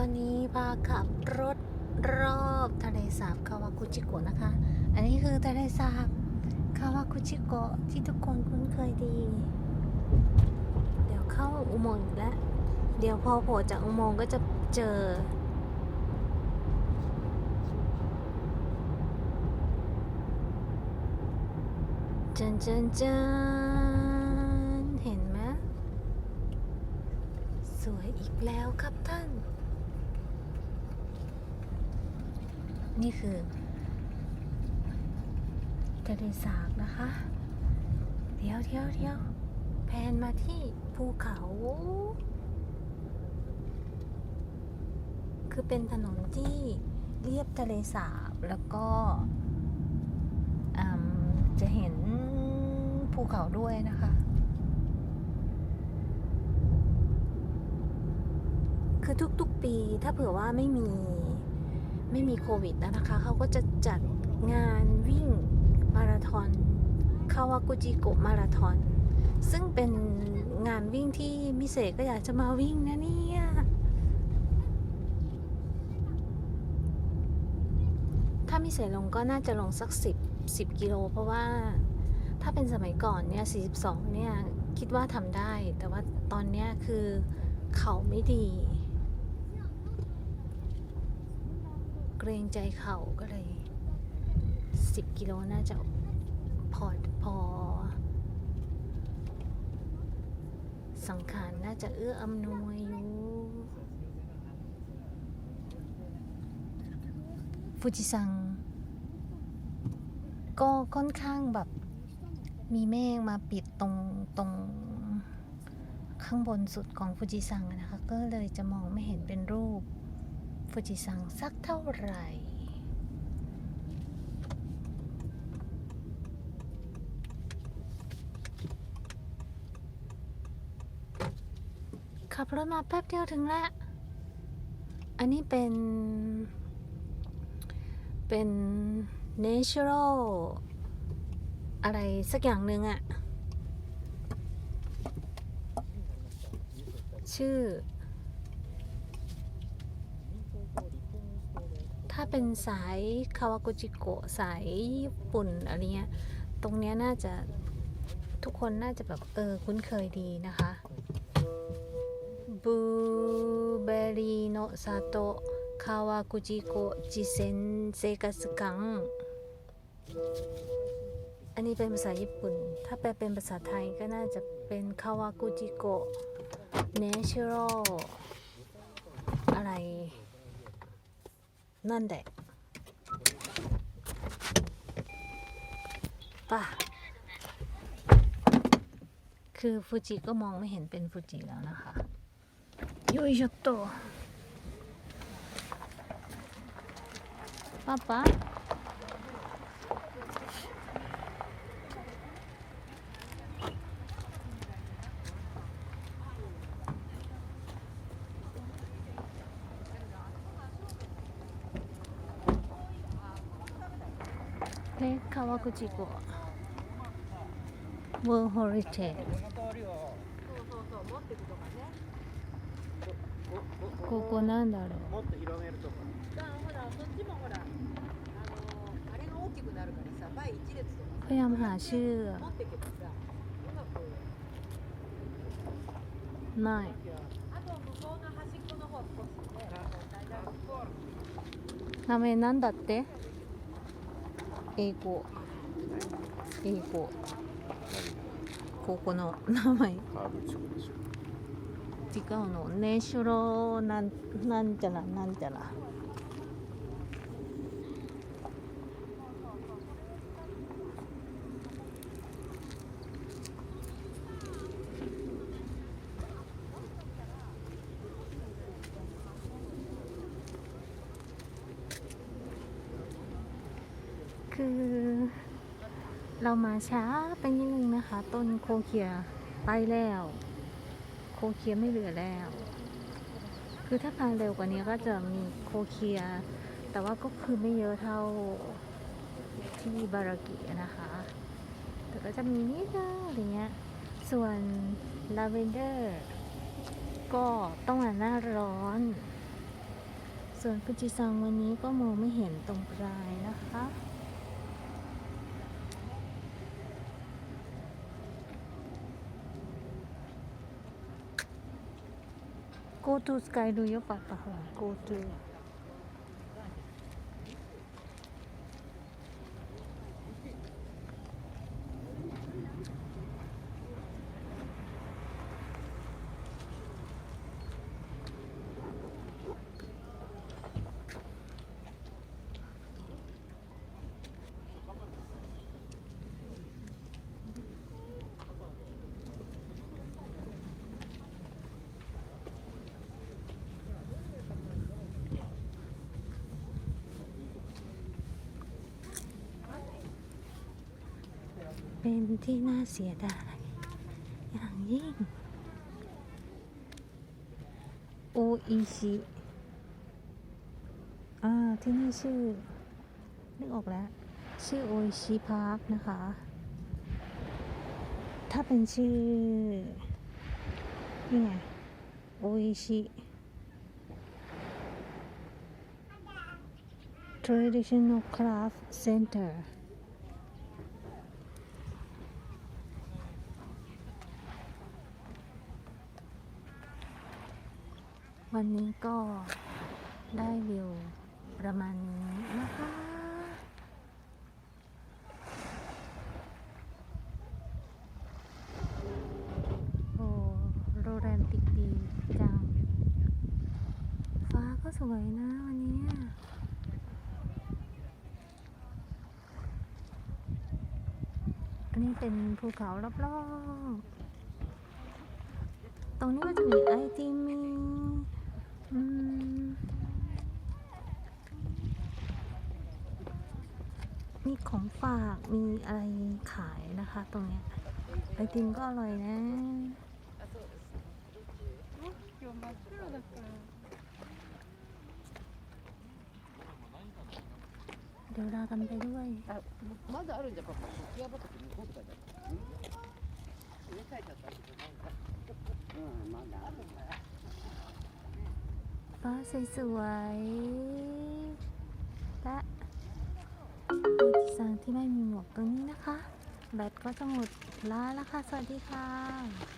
ตอนนี้พาขับรถรอบทะเลสาบคาวากุจิโกะนะคะ อันนี้คือทะเลสาบคาวากุจิโกะที่ทุกคนคุ้นเคยดี เดี๋ยวเข้าอุโมงค์แล้ว เดี๋ยวพอโผล่จากอุโมงค์ก็จะเจอจันจันจันเห็นไหมสวยอีกแล้วครับท่าน นี่คือทะเลสาบนะคะ เดี๋ยวเดี๋ยวเดี๋ยวแพนมาที่ภูเขา คือเป็นถนนที่เรียบทะเลสาบแล้วก็จะเห็นภูเขาด้วยนะคะ คือทุกๆปีถ้าเผื่อว่าไม่มี ไม่มีโควิดแล้วนะคะ เขาก็จะจัดงานวิ่งมาราธอนคาวากุจิโกะมาราธอน ซึ่งเป็นงานวิ่งที่มิเศษก็อยากจะมาวิ่งนะเนี่ยถ้ามิเศษลงก็น่าจะลงสัก 10 10กิโล เพราะว่าถ้าเป็นสมัยก่อนเนี่ย 42 เนี่ย คิดว่าทำได้ แต่ว่าตอนเนี้ยคือเขาไม่ดี เก รงใจเขาก็เลย 10 กิโลน่าจะพอพอ สังขารน่าจะเอื้ออำนวยอยู่ฟูจิซัง ก็ค่อนข้างแบบมีเมฆมาปิดตรงตรงข้างบนสุดของฟูจิซังนะคะ ก็เลยจะมองไม่เห็นเป็นรูป ฟูจิซังสักเท่าไหร่ขับรถมาแป๊บเดียวถึงแล้ว อันนี้เป็น เป็น natural อะไรสักอย่างหนึ่งอะชื่อ ถ้าเป็นสายคาวากุจิโกะสายญี่ปุ่นอะไรเงี้ย ตรงเนี้ยน่าจะทุกคนน่าจะแบบเออคุ้นเคยดีนะคะบูเบรีโนซาโตะคาวากุจิโกะจิเซนเซกัสกัง อันนี้เป็นภาษาญี่ปุ่น ถ้าแปลเป็นภาษาไทยก็น่าจะเป็นคาวากุจิโกะเนเชอรัลอะไร นั่นแหละป่ะคือฟูจิก็มองไม่เห็นเป็นฟูจิแล้วนะคะยุยชโตป้าป้า ね、川口湖。ウォーホリテ。ールここなんだろう。もっと広めるとかほらそっちもほらあのあれが大きくなるからさ一列とか富山市持ってけばさない。あと向こうの端っこの方少し名前なんだって？英語。英語。ここの名前。違うの。ネシュロなんなんちゃらなんちゃら คือ เรามาช้าไปนิดนึงนะคะ ต้นโคเคียไปแล้ว โคเคียไม่เหลือแล้ว คือถ้าพังเร็วกว่านี้ก็จะมีโคเคีย แต่ว่าก็คือไม่เยอะเท่าที่บารากินะคะ แต่ก็จะมีนิดนึงอะไรเงี้ย ส่วนลาเวนเดอร์ก็ต้องมาหน้าร้อน ส่วนฟูจิซังวันนี้ก็มองไม่เห็นตรงปลายนะคะ go to sky do your papa go to เป็นที่น่าเสียดายอย่างยิ่ง โออิชิอ่าที่นี่ชื่อ นึกออกแล้ว ชื่อโออิชิพาร์คนะคะ ถ้าเป็นชื่อ นี่ไง โออิชิ traditional craft center วันนี้ก็ได้วิวประมาณนี้นะคะ โอ้โรแรมติกดีจัง ฟ้าก็สวยนะวันนี้อันนี้เป็นภูเขารอบๆ ตรงนี้ก็จะมีไอติมมีอืมมีของฝาก มีอะไร ขายนะคะ ตรงเนี้ย ไอติมก็อร่อยนะ 今日真っ黒だから เดี๋ยวเรากันไปด้วย あまだあるんじゃパパ木屋畑向こうとかじゃ植え替えちゃったけどなんかうんまだあるんだよ ฟ้าสวยๆและโอจิซังที่ไม่มีหมวกตรงนี้นะคะ แบตก็จะหมดแล้วละค่ะ สวัสดีค่ะ